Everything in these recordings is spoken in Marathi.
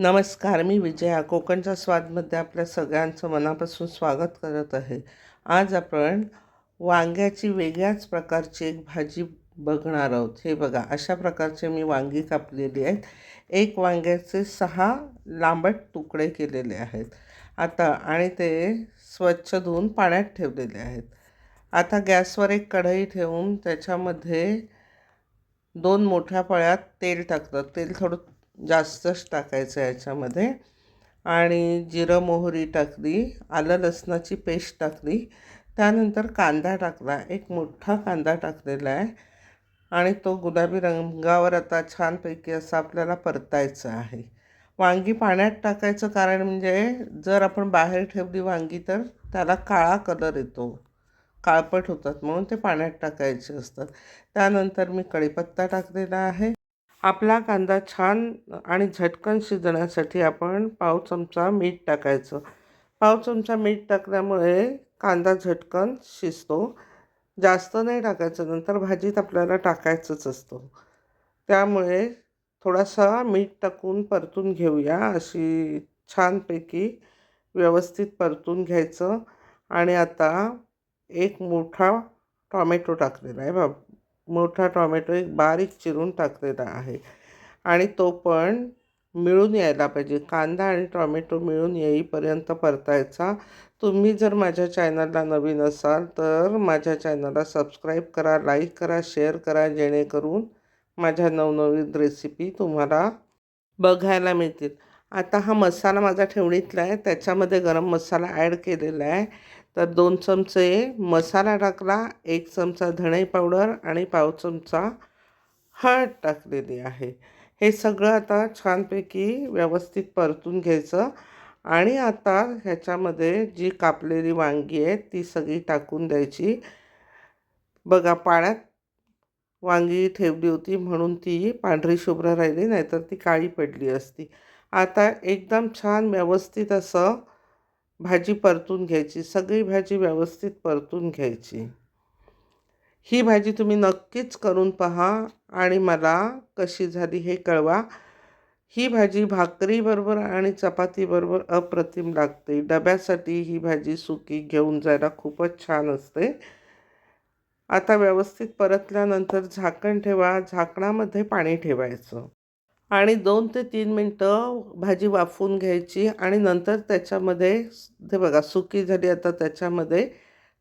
नमस्कार मी विजया. कोकणच्या स्वादमध्ये आपल्या सगळ्यांचं मनापासून स्वागत करत आहे. आज आपण वांग्याची वेगळ्याच प्रकारची एक भाजी बघणार आहोत. हे बघा अशा प्रकारचे मी वांगी कापलेली आहेत. एक वांग्याचे सहा लांबट तुकडे केलेले आहेत. आता आणि ते स्वच्छ धुवून पाण्यात ठेवलेले आहेत. आता गॅसवर एक कढई ठेवून त्याच्यामध्ये दोन मोठ्या पळ्यात तेल टाकतात. तेल थोडं जास्तच टाकायचं आहे याच्यामध्ये. आणि जिरं मोहरी टाकली आलं लसणाची पेस्ट टाकली. त्यानंतर कांदा टाकला. एक मोठा कांदा टाकलेला आहे. आणि तो गुलाबी रंगावर आता छानपैकी असं आपल्याला परतायचं आहे. वांगी पाण्यात टाकायचं कारण म्हणजे जर आपण बाहेर ठेवली वांगी तर त्याला काळा कलर येतो. काळपट होतात म्हणून ते पाण्यात टाकायचे असतात. त्यानंतर मी कढीपत्ता टाकलेला आहे. आपला कांदा छान आणि झटकन शिजण्यासाठी आपण पाव चमचा मीठ टाकायचं. पाव चमचा मीठ टाकल्यामुळे कांदा झटकन शिजतो. जास्त नाही टाकायचं नंतर भाजीत आपल्याला टाकायचंच असतो. त्यामुळे थोडासा मीठ टाकून परतून घेऊया. अशी छानपैकी व्यवस्थित परतून घ्यायचं. आणि आता एक मोठा टॉमॅटो टाकलेला आहे बाब मोठा टॉमॅटो एक बारीक चिरून टाकलेला आहे. आणि तो पण मिळून यायला पाहिजे. कांदा आणि टॉमॅटो मिळून येईपर्यंत परतायचा. तुम्ही जर माझ्या चॅनलला नवीन असाल तर माझ्या चॅनलला सबस्क्राईब करा लाईक करा शेअर करा जेणेकरून माझ्या नवनवीन रेसिपी तुम्हाला बघायला मिळतील. आता हा मसाला माझा ठेवणीतला आहे. त्याच्यामध्ये गरम मसाला ॲड केलेला आहे. तर दोन चमचे मसाला टाकला एक चमचा धणे पावडर आणि पाव चमचा हळद टाकलेली आहे. हे सगळं आता छानपैकी व्यवस्थित परतून घ्यायचं आणि आता ह्याच्यामध्ये जी कापलेली वांगी आहे ती सगळी टाकून द्यायची. बघा पाण्यात वांगी ठेवली होती म्हणून ती पांढरी शुभ्र राहिली नाहीतर ती काळी पडली असती. आता एकदम छान व्यवस्थित असं भाजी परतून घ्यायची सगळी भाजी व्यवस्थित परतून घ्यायची. ही भाजी तुम्ही नक्कीच करून पहा आणि मला कशी झाली हे कळवा. ही भाजी भाकरीबरोबर आणि चपातीबरोबर अप्रतिम लागते. डब्यासाठी ही भाजी सुकी घेऊन जायला खूपच छान असते. आता व्यवस्थित परतल्यानंतर झाकण ठेवा. झाकणामध्ये पाणी ठेवायचं. आणि दोन ते तीन मिनटं भाजी वाफवून घ्यायची आणि नंतर त्याच्यामध्ये ते बघा सुकी झाली आता त्याच्यामध्ये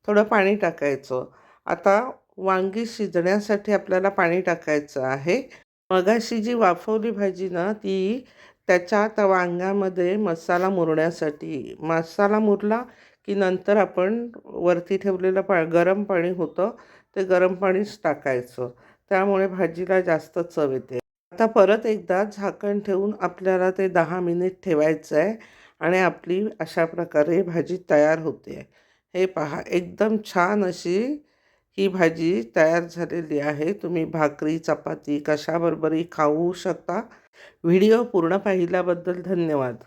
थोडं पाणी टाकायचं. आता वांगी शिजण्यासाठी आपल्याला पाणी टाकायचं आहे. मगाशी जी वाफवली भाजी ना ती त्याच्या त्या वांग्यामध्ये मसाला मुरण्यासाठी मसाला मुरला की नंतर आपण वरती ठेवलेलं पा गरम पाणी होतं ते गरम पाणीच टाकायचं. त्यामुळे भाजीला जास्त चव येते. आता परत एकदा झाकण ठेवून आपल्याला ते दहा मिनिट ठेवायचं आहे आणि आपली अशा प्रकारे भाजी तयार होते. हे पहा एकदम छान अशी ही भाजी तयार झालेली आहे. तुम्ही भाकरी चपाती कशाबरोबरही खाऊ शकता. व्हिडिओ पूर्ण पाहिल्याबद्दल धन्यवाद.